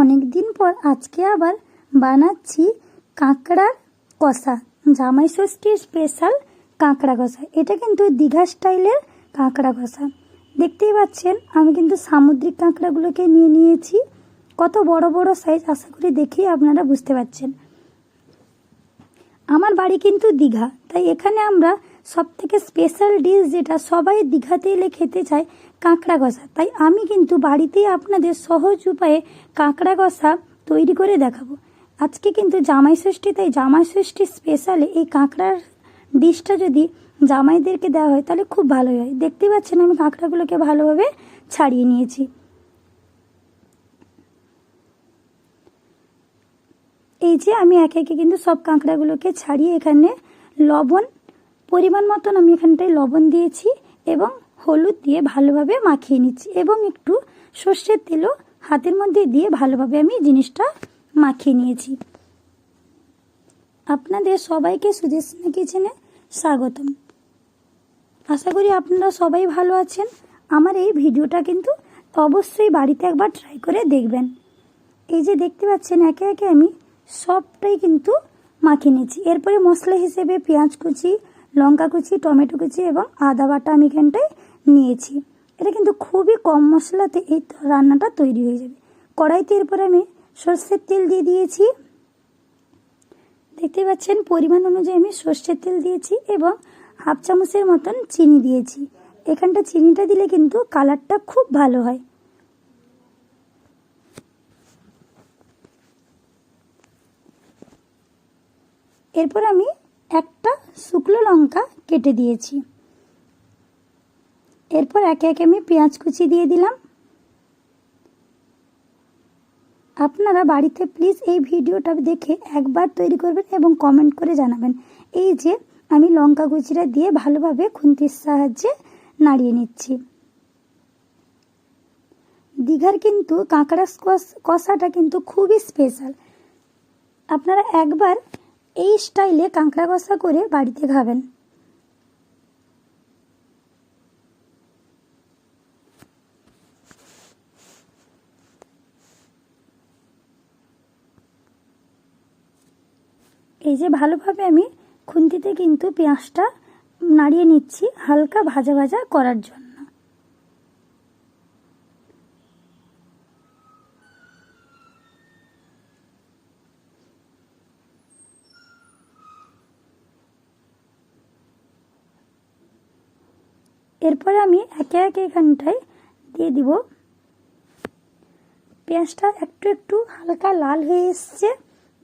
অনেক দিন পর আজকে আবার বানাচ্ছি কাঁকড়ার কষা, জামাই ষষ্ঠীর স্পেশাল কাঁকড়া কষা। এটা কিন্তু দীঘা স্টাইলের কাঁকড়া কষা। দেখতেই পাচ্ছেন, আমি কিন্তু সামুদ্রিক কাঁকড়াগুলোকে নিয়ে নিয়েছি। কত বড় বড় সাইজ আশা করি দেখেই আপনারা বুঝতে পারছেন। আমার বাড়ি কিন্তু দীঘা, তাই এখানে আমরা সব থেকে স্পেশাল ডিশ যেটা সবাই দীঘাতে এলে খেতে চায় কাঁকড়া কষা। তাই আমি কিন্তু বাড়িতেই আপনাদের সহজ উপায়ে কাঁকড়া কষা তৈরি করে দেখাবো। আজকে কিন্তু জামাই ষষ্ঠী, তাই জামাই ষষ্ঠী স্পেশালে এই কাঁকড়ার ডিশটা যদি জামাইদেরকে দেওয়া হয়, তাহলে খুব ভালোই হয়। দেখতেই পাচ্ছেন আমি কাঁকড়াগুলোকে ভালোভাবে ছাড়িয়ে নিয়েছি। এই যে আমি একে একে কিন্তু সব কাঁকড়াগুলোকে ছাড়িয়ে এখানে লবণ, পরিমাণ মতন আমি এখানটায় লবণ দিয়েছি এবং হলুদ দিয়ে ভালোভাবে মাখিয়ে নিচ্ছি এবং একটু সর্ষের তেলও হাতের মধ্যে দিয়ে ভালোভাবে আমি জিনিসটা মাখিয়ে নিয়েছি। আপনাদের সবাইকে সুদেশনা কিচেনে স্বাগতম। আশা করি আপনারা সবাই ভালো আছেন। আমার এই ভিডিওটা কিন্তু অবশ্যই বাড়িতে একবার ট্রাই করে দেখবেন। এই যে দেখতে পাচ্ছেন, একে একে আমি সবটাই কিন্তু মাখিয়ে নিয়েছি এরপরে মশলা হিসেবে পেঁয়াজ কুচি, লঙ্কা কুচি, টমেটো কুচি এবং আদা বাটা আমি এখানটায় নিয়েছি। এটা কিন্তু খুবই কম মশলাতে এই রান্নাটা তৈরি হয়ে যাবে। কড়াইতে এরপরে আমি সর্ষের তেল দিয়ে দিয়েছি। দেখতে পাচ্ছেন, পরিমাণ অনুযায়ী আমি সর্ষের তেল দিয়েছি এবং হাফ চামচের মতন চিনি দিয়েছি। এখানটা চিনিটা দিলে কিন্তু কালারটা খুব ভালো হয়। এরপর আমি একটা শুকনো লঙ্কা কেটে দিয়েছি। এরপর একে একে আমি পেঁয়াজ কুচি দিয়ে দিলাম। আপনারা বাড়িতে প্লিজ এই ভিডিওটা দেখে একবার তৈরি করবেন এবং কমেন্ট করে জানাবেন। এই যে আমি লঙ্কা কুচিটা দিয়ে ভালোভাবে খুন্তির সাহায্যে নাড়িয়ে নিচ্ছি। দীঘার কিন্তু কাঁকড়া কষাটা কিন্তু খুবই স্পেশাল আপনারা একবার এই স্টাইলে কাঁকড়া কষা করে বাড়িতে খাবেন। এই যে ভালোভাবে আমি খুন্তিতে কিন্তু পেঁয়াজটা নাড়িয়ে নিচ্ছি হালকা ভাজা ভাজা করার জন্য। এরপরে আমি একে একে এখানটায় দিয়ে দিব। পেঁয়াজটা একটু একটু হালকা লাল হয়ে এসছে।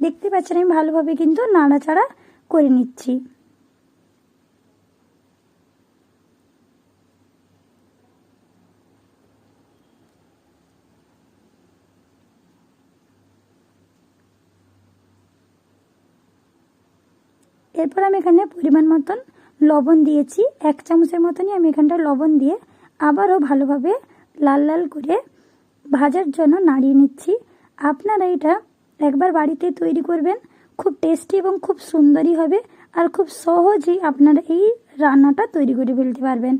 দেখতে পাচ্ছেন, আমি ভালোভাবে কিন্তু নাড়াচাড়া করে নিচ্ছি। এরপর আমি এখানে পরিমাণ মতন লবণ দিয়েছি। এক চামচের মতনই আমি এখানটা লবণ দিয়ে আবারও ভালোভাবে লাল লাল করে ভাজার জন্য নাড়িয়ে নিচ্ছি। আপনারা এটা একবার বাড়িতে তৈরি করবেন। খুব টেস্টি এবং খুব সুন্দরই হবে। আর খুব সহজেই আপনারা এই রান্নাটা তৈরি করে ফেলতে পারবেন।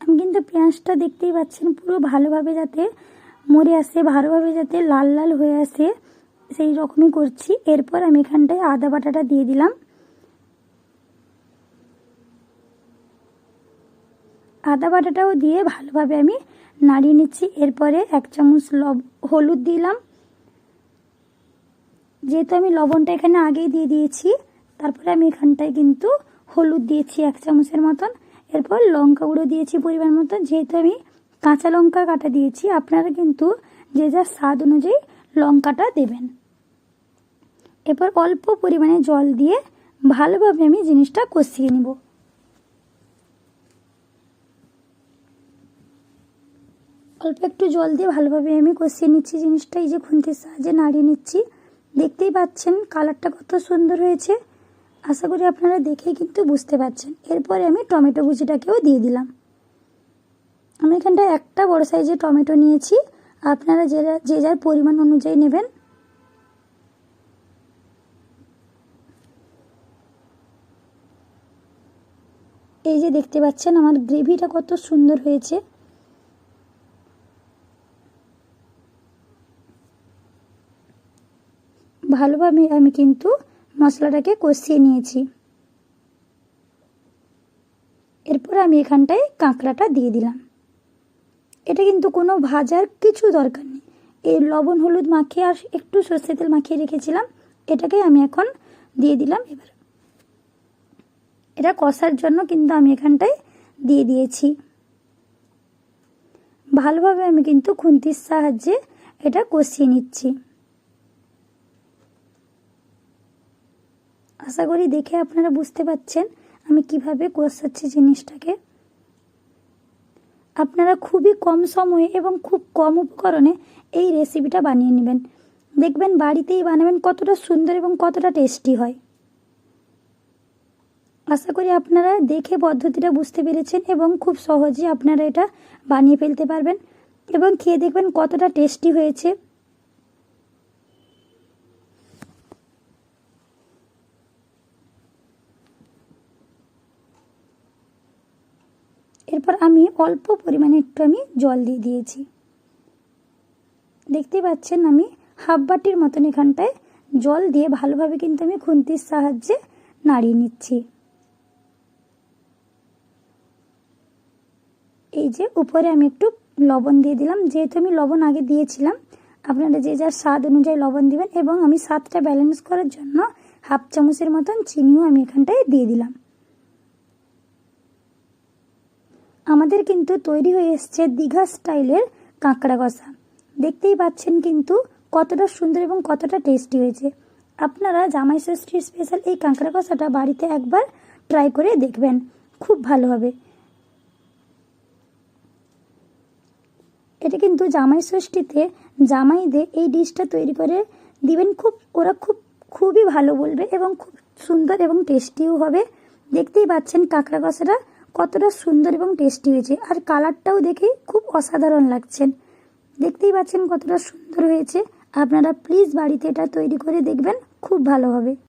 আমি কিন্তু পেঁয়াজটা দেখতেই পাচ্ছেন পুরো ভালোভাবে যাতে মরে আসে, ভালোভাবে যাতে লাল লাল হয়ে আসে, সেই রকমই করছি। এরপর আমি এখানটায় আদা বাটাটা দিয়ে দিলাম। আদা বাটাটাও দিয়ে ভালোভাবে আমি নাড়িয়ে নিচ্ছি। এরপরে এক চামচ লব হলুদ দিলাম। যেহেতু আমি লবণটা এখানে আগেই দিয়ে দিয়েছি, তারপরে আমি এখানটায় কিন্তু হলুদ দিয়েছি এক চামচের মতন। এরপর লঙ্কা গুঁড়ো দিয়েছি পরিমাণ মতন। যেহেতু আমি কাঁচা লঙ্কা কাটা দিয়েছি, আপনারা কিন্তু যে যার স্বাদ অনুযায়ী লঙ্কাটা দেবেন। এরপর অল্প পরিমাণে জল দিয়ে ভালোভাবে আমি জিনিসটা কষিয়ে নেব। অল্প একটু জল দিয়ে ভালোভাবে আমি কষিয়ে নিচ্ছি জিনিসটা, এই যে খুন্তির সাহায্যে নাড়িয়ে নিচ্ছি। দেখতেই পাচ্ছেন, কালারটা কত সুন্দর হয়েছে। আশা করি আপনারা দেখেই কিন্তু বুঝতে পারছেন। এরপরে আমি টমেটো কুচিটাকেও দিয়ে দিলাম। আমি এখানটা একটা বড় সাইজের টমেটো নিয়েছি। আপনারা যে যে যার পরিমাণ অনুযায়ী নেবেন। এই যে দেখতে পাচ্ছেন, আমার গ্রেভিটা কত সুন্দর হয়েছে। ভালোভাবে আমি কিন্তু মশলাটাকে কষিয়ে নিয়েছি। এরপর আমি এখানটায় কাঁকড়াটা দিয়ে দিলাম। এটা কিন্তু কোনো ভাজার কিছু দরকার নেই। এই লবণ, হলুদ মাখিয়ে আর একটু সর্ষে তেল মাখিয়ে রেখেছিলাম। এটাকে আমি এখন দিয়ে দিলাম এবার। এটা কষার জন্য কিন্তু আমি এখানটায় দিয়ে দিয়েছি। ভালোভাবে আমি কিন্তু খুন্তির সাহায্যে এটা কষিয়ে নিচ্ছি। আশা করি দেখে আপনারা বুঝতে পাচ্ছেন আমি কীভাবে কষাচ্ছি জিনিসটাকে। আপনারা খুবই কম সময়ে এবং খুব কম উপকরণে এই রেসিপিটা বানিয়ে নেবেন। দেখবেন বাড়িতেই বানাবেন, কতটা সুন্দর এবং কতটা টেস্টি হয়। আশা করি আপনারা দেখে পদ্ধতিটা বুঝতে পেরেছেন এবং খুব সহজে আপনারা এটা বানিয়ে ফেলতে পারবেন এবং খেয়ে দেখবেন কতটা টেস্টি হয়েছে। এরপর আমি অল্প পরিমাণে একটু আমি জল দিয়ে দিয়েছি। দেখতে পাচ্ছেন আমি হাফ বাটির মতন এখানটায় জল দিয়ে ভালোভাবে কিন্তু আমি খুন্তির সাহায্যে নাড়িয়ে নিচ্ছি। এই যে উপরে আমি একটু লবণ দিয়ে দিলাম। যেহেতু আমি লবণ আগে দিয়েছিলাম, আপনারা যে যার স্বাদ অনুযায়ী লবণ দিবেন এবং আমি স্বাদটা ব্যালেন্স করার জন্য হাফ চামচের মতন চিনিও আমি এখানটায় দিয়ে দিলাম। আমাদের কিন্তু তৈরি হয়ে এসছে দীঘা স্টাইলের কাঁকড়া কষা। দেখতেই পাচ্ছেন কিন্তু কতটা সুন্দর এবং কতটা টেস্টি হয়েছে। আপনারা জামাই ষষ্ঠীর স্পেশাল এই কাঁকড়া কষাটা বাড়িতে একবার ট্রাই করে দেখবেন। খুব ভালো হবে। এটা কিন্তু জামাই ষষ্ঠীতে জামাইদের এই ডিশটা তৈরি করে দিবেন খুব, ওরা খুব, খুবই ভালো বলবে এবং খুব সুন্দর এবং টেস্টিও হবে। দেখতেই পাচ্ছেন কাঁকড়া কষাটা কতটা সুন্দর এবং টেস্টি হয়েছে। আর কালারটাও দেখে খুব অসাধারণ লাগছেন। দেখতেই পাচ্ছেন কতটা সুন্দর হয়েছে। আপনারা প্লিজ বাড়িতে এটা তৈরি করে দেখবেন, খুব ভালো হবে।